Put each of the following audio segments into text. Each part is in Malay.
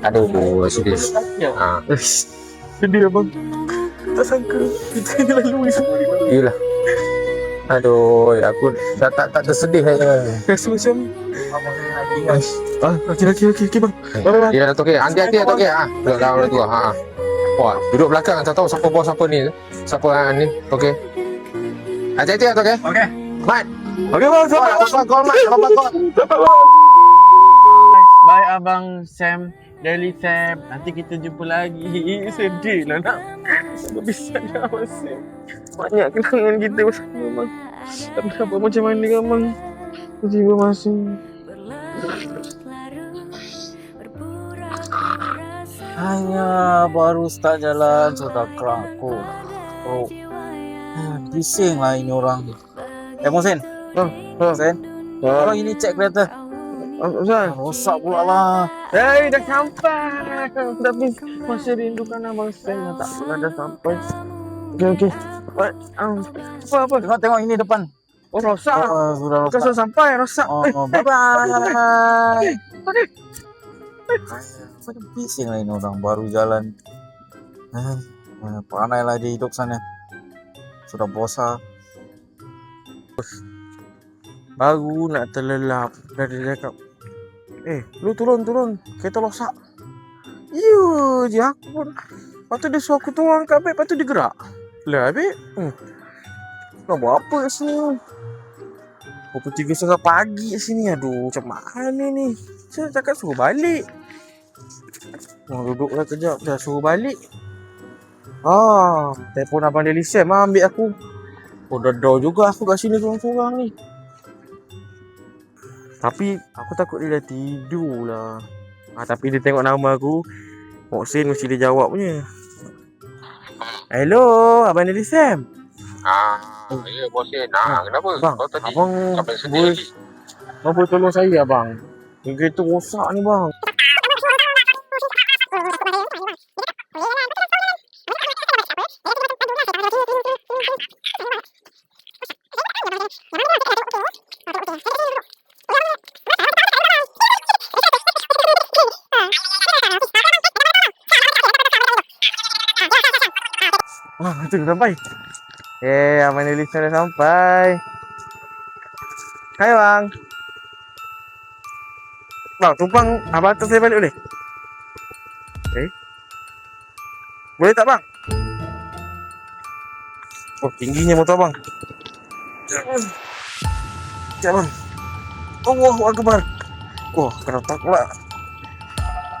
Aduh, sedih. Ha, Sedih abang. Tak sangka kita ni lalui semua ni. iyalah. Aduh, aku dah tak tak tersedih saya. Rasa macam Ah, okey okey okey okey bang. Ya, K. Hati-hati. Ha, duduk dalam orang tua. Ha. ha. Wah, duduk belakang. Tak tahu siapa bos siapa ni. Siapa ha, ni. Okey. Hati-hati, Dato' K. Okey. Mat. Okey bang, Oh, selamat. Abang kau, Mat. Abang kau. Bye Abang Sam Daily Sam Nanti kita jumpa lagi Sedih lah nak Berpisah dengan Abang Sam Banyak kenangan kita bersama Abang Tapi apa macam mana kan Abang Tiba masuk Hanya baru start jalan sudah kerakuk. Oh. Ah, Bising lah ini orang. Eh Mohsin. Oh, oh. Mohsin. Orang ini cek kereta. Abang Sam Rosak pula lah. Hei dah sampai Tapi masih rindukan Abang Sam Tak pernah dah sampai Okey okey? Um, apa apa? Tengok tengok ini depan. Oh rosak Oh, sudah Bukan rosak. sudah sampai rosak Oh, Eh, oh, bye bye. Macam bising lah ini orang baru jalan. Ah, mana Pandai lah dia hidup sana. Sudah bosan. Baru nak terlelap Dah dia cakap Eh lu turun turun. Kereta rosak You je aku pun. Lepas tu dia suruh aku turun kat beg Lepas tu dia gerak. Lah beg hmm. Nak buat apa kat sini? Pukul tiga setengah pagi kat sini. Aduh macam mana ni? Saya cakap suruh balik. Orang duduk dah kejap. Dah suruh balik. Ah, telefon abang Deli Sam lah ambil aku. Oh dah juga aku kat sini seorang-seorang ni Tapi aku takut dia dah tidur lah. Ah, tapi dia tengok nama aku. Moksin mesti dia jawab punya. Hello, Abang Deli Sam. Ah, ya, bosin. Ah, kenapa? Bang, Kau tadi abang sedih boleh, abang boleh tolong saya abang. Kereta rosak ni bang. Wah, dah sampai. Eh, Abang Deli Sam dah sampai. Hai bang. Bang, tumpang abang atas saya balik boleh? Eh? Boleh tak bang? Oh, tingginya motor bang. Sekejap bang. Allah Akbar. Wah, kena tak pula.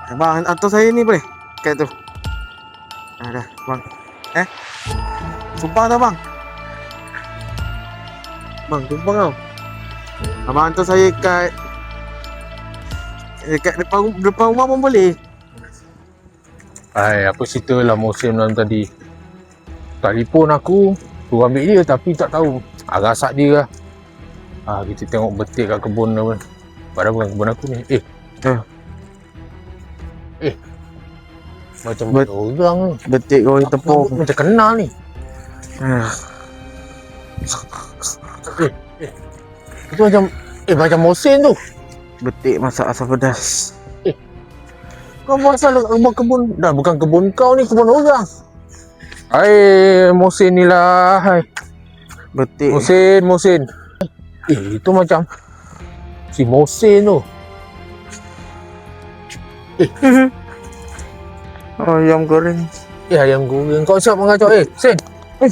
Eh, Bang, atas saya ni boleh? Kat tu. Ah, dah, bang. Eh? Tumpang tak bang? Bang, tumpang tau. Abang hantar saya kat Dekat depan, depan rumah pun boleh Hai, apa cerita lah musim malam tadi. Telefon aku, tu ambil dia tapi tak tahu. Agak asak dia lah. Ah, kita tengok betik kat kebun apa. Padahal bukan kebun aku ni. Eh. Ah. Eh. Macam Bet- orang ni. Betik kau yang tepung Macam kenal ni. ah. Itu macam eh macam Mohsin tu. Betik masak asam pedas Kau buat salah kat rumah kebun. Dah bukan kebun kau ni, kebun orang. Hai, Mohsin ni lah. Hai. Betik Mohsin, Mohsin. Eh, itu macam si Mohsin tu. Ayam goreng Eh, ayam goreng. Kau siap mengacau. Eh, Sin. Eh,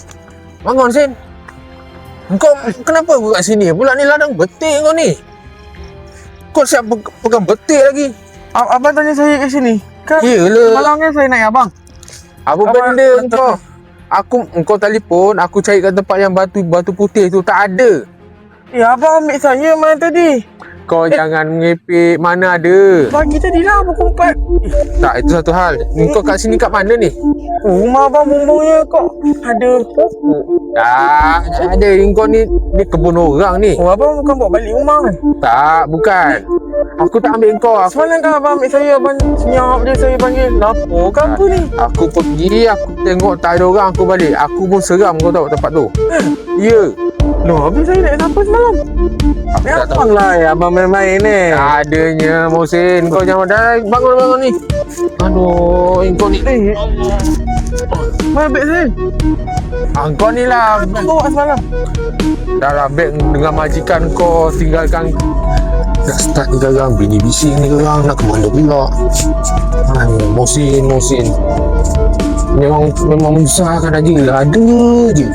bangun, Sin. Kau kenapa kau kat sini? Pula ni ladang betik kau ni. Kau siap pe- pegang betik lagi. A- Abang tanya saya kat sini Kan Yelah. malangnya saya naik abang Apa Abang- benda kau? Aku engkau telefon, aku cari kat tempat yang batu batu putih tu tak ada. Eh abang ambil saya mana tadi Kau jangan mengepek, mana ada. Pagi tadi lah pukul 4 Tak, itu satu hal. Kau kat sini kat mana ni? Rumah abang bumbungnya kok Ada Tak, tak ada. Kau ni ni kebun orang ni. Oh abang bukan bawa balik rumah kan Tak, bukan. Aku tak ambil kau. Aku, Semalam kan abang ambil saya Abang senyap je saya panggil Lapor ke apa ni aku pergi, aku tengok tak ada orang, aku balik. Aku pun seram kau tahu tempat tu. Ya. Loh habis saya naik siapa semalam Aku Ni tak tahu. lah yang abang main-main ni Adanya Mohsin Kau jangan dah Bangun bangun ni Aduh Kau ni Eh Mana beg saya ah, Kau ni lah Abang bawa semalam Dah lah beg dengan majikan kau Tinggalkan Dah start ni garang Bini bising ni garang Nak ke mana pula Aduh Mohsin Mohsin Memang Memang menyusahkan aja Ada je.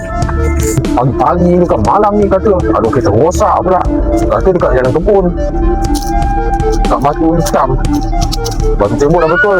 Pagi-pagi ni kan malam ni kata Aduh kereta rosak pula. Kata dekat jalan kebun. Kat batu hitam. Batu tembok dah betul